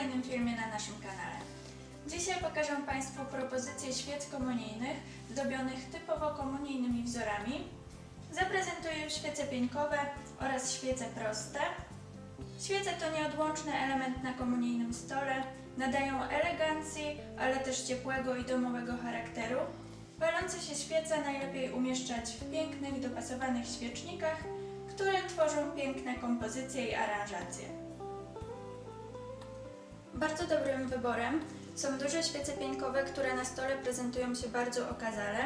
kolejnym filmie na naszym kanale. Dzisiaj pokażę Państwu propozycje świec komunijnych zdobionych typowo komunijnymi wzorami. Zaprezentuję świece pieńkowe oraz świece proste. Świece to nieodłączny element na komunijnym stole, nadają elegancji, ale też ciepłego i domowego charakteru. Palące się świece najlepiej umieszczać w pięknych, dopasowanych świecznikach, które tworzą piękne kompozycje i aranżacje. Bardzo dobrym wyborem są duże świece pieńkowe, które na stole prezentują się bardzo okazale.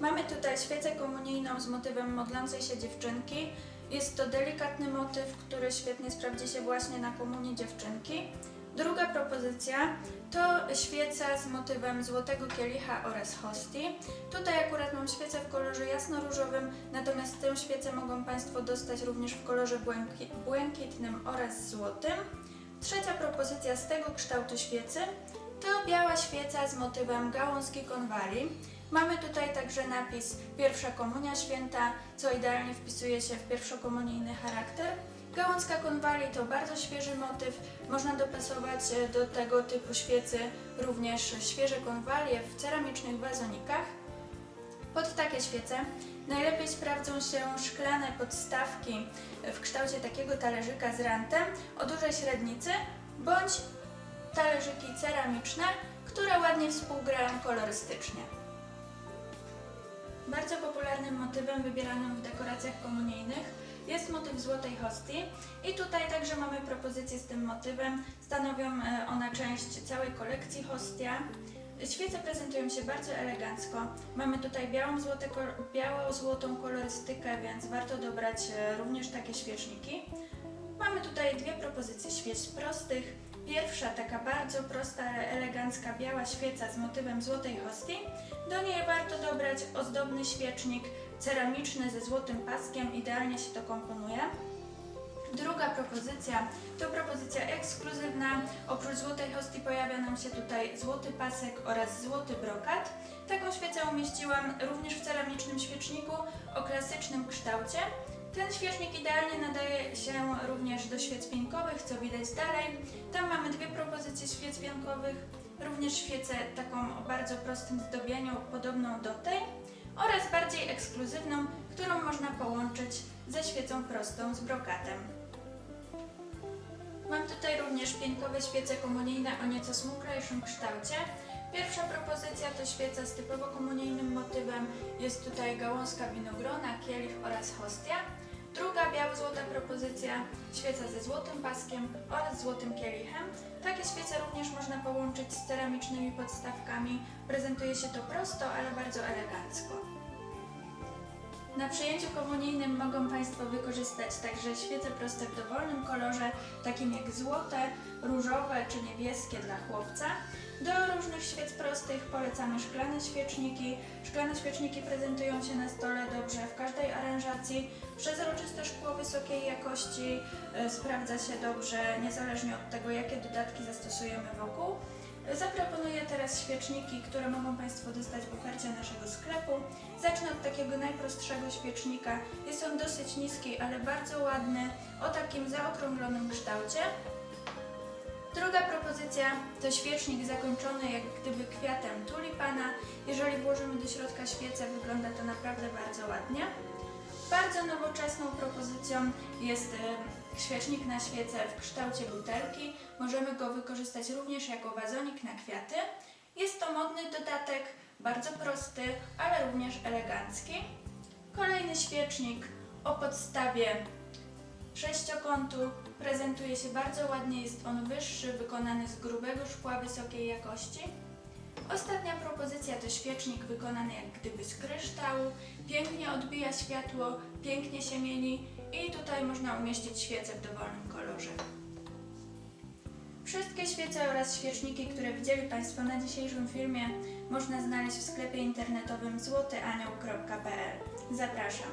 Mamy tutaj świecę komunijną z motywem modlącej się dziewczynki. Jest to delikatny motyw, który świetnie sprawdzi się właśnie na komunii dziewczynki. Druga propozycja to świeca z motywem złotego kielicha oraz hostii. Tutaj akurat mam świecę w kolorze jasno-różowym, natomiast tę świecę mogą Państwo dostać również w kolorze błęki- błękitnym oraz złotym. Trzecia propozycja z tego kształtu świecy to biała świeca z motywem gałązki konwali. Mamy tutaj także napis Pierwsza Komunia Święta, co idealnie wpisuje się w pierwszokomunijny charakter. Gałązka konwali to bardzo świeży motyw, można dopasować e, do tego typu świecy również świeże konwalie w ceramicznych wazonikach. Pod takie świece najlepiej sprawdzą się szklane podstawki w kształcie takiego talerzyka z rantem o dużej średnicy bądź talerzyki ceramiczne, które ładnie współgrają kolorystycznie. Bardzo popularnym motywem wybieranym w dekoracjach komunijnych jest motyw złotej hostii i tutaj także mamy propozycję z tym motywem. Stanowią e, one część całej kolekcji hostia. Świece prezentują się bardzo elegancko. Mamy tutaj białą, złote, białą złotą kolorystykę, więc warto dobrać e, również takie świeczniki. Mamy tutaj dwie propozycje świec prostych. Pierwsza taka bardzo prosta, elegancka biała świeca z motywem złotej hostii. Do niej warto dobrać ozdobny świecznik ceramiczny ze złotym paskiem, idealnie się to komponuje. Druga propozycja to propozycja ekskluzywna. Oprócz złotej hostii pojawia nam się tutaj złoty pasek oraz złoty brokat. Taką świecę umieściłam również w ceramicznym świeczniku o klasycznym kształcie. Ten świecznik idealnie nadaje się również do świec piankowych, co widać dalej. Tam mamy dwie propozycje świec piankowych, również świecę taką o bardzo prostym zdobieniu, podobną do tej oraz bardziej ekskluzywną, którą można połączyć ze świecą prostą z brokatem. Mam tutaj również pięknowe świece komunijne o nieco smuklejszym kształcie. Pierwsza propozycja to świeca z typowo komunijnym motywem. Jest tutaj gałązka winogrona, kielich oraz hostia. Druga biało-złota propozycja, świeca ze złotym paskiem oraz złotym kielichem. Takie świece również można połączyć z ceramicznymi podstawkami. Prezentuje się to prosto, ale bardzo elegancko. Na przyjęciu komunijnym mogą Państwo wykorzystać także świece proste w dowolnym kolorze, takim jak złote, różowe czy niebieskie dla chłopca. Do różnych świec prostych polecamy szklane świeczniki. Szklane świeczniki prezentują się na stole dobrze w każdej aranżacji. Przezroczyste szkło wysokiej jakości e, sprawdza się dobrze, niezależnie od tego, jakie dodatki zastosujemy wokół. Zaproponuję teraz świeczniki, które mogą Państwo dostać w naszego sklepu. Zacznę od takiego najprostszego świecznika. Jest on dosyć niski, ale bardzo ładny, o takim zaokrąglonym kształcie. Druga propozycja to świecznik zakończony jak gdyby kwiatem tulipana. Jeżeli włożymy do środka świecę, wygląda to naprawdę bardzo ładnie. Bardzo nowoczesną propozycją jest świecznik na świecę w kształcie butelki. Możemy go wykorzystać również jako wazonik na kwiaty. Jest to modny dodatek, bardzo prosty, ale również elegancki. Kolejny świecznik o podstawie sześciokątu prezentuje się bardzo ładnie, jest on wyższy, wykonany z grubego szkła wysokiej jakości. Ostatnia propozycja to świecznik wykonany jak gdyby z kryształu, pięknie odbija światło, pięknie się mieni i tutaj można umieścić świecę w dowolnym kolorze. Wszystkie świece oraz świeczniki, które widzieli Państwo na dzisiejszym filmie można znaleźć w sklepie internetowym złotyanioł.pl. Zapraszam.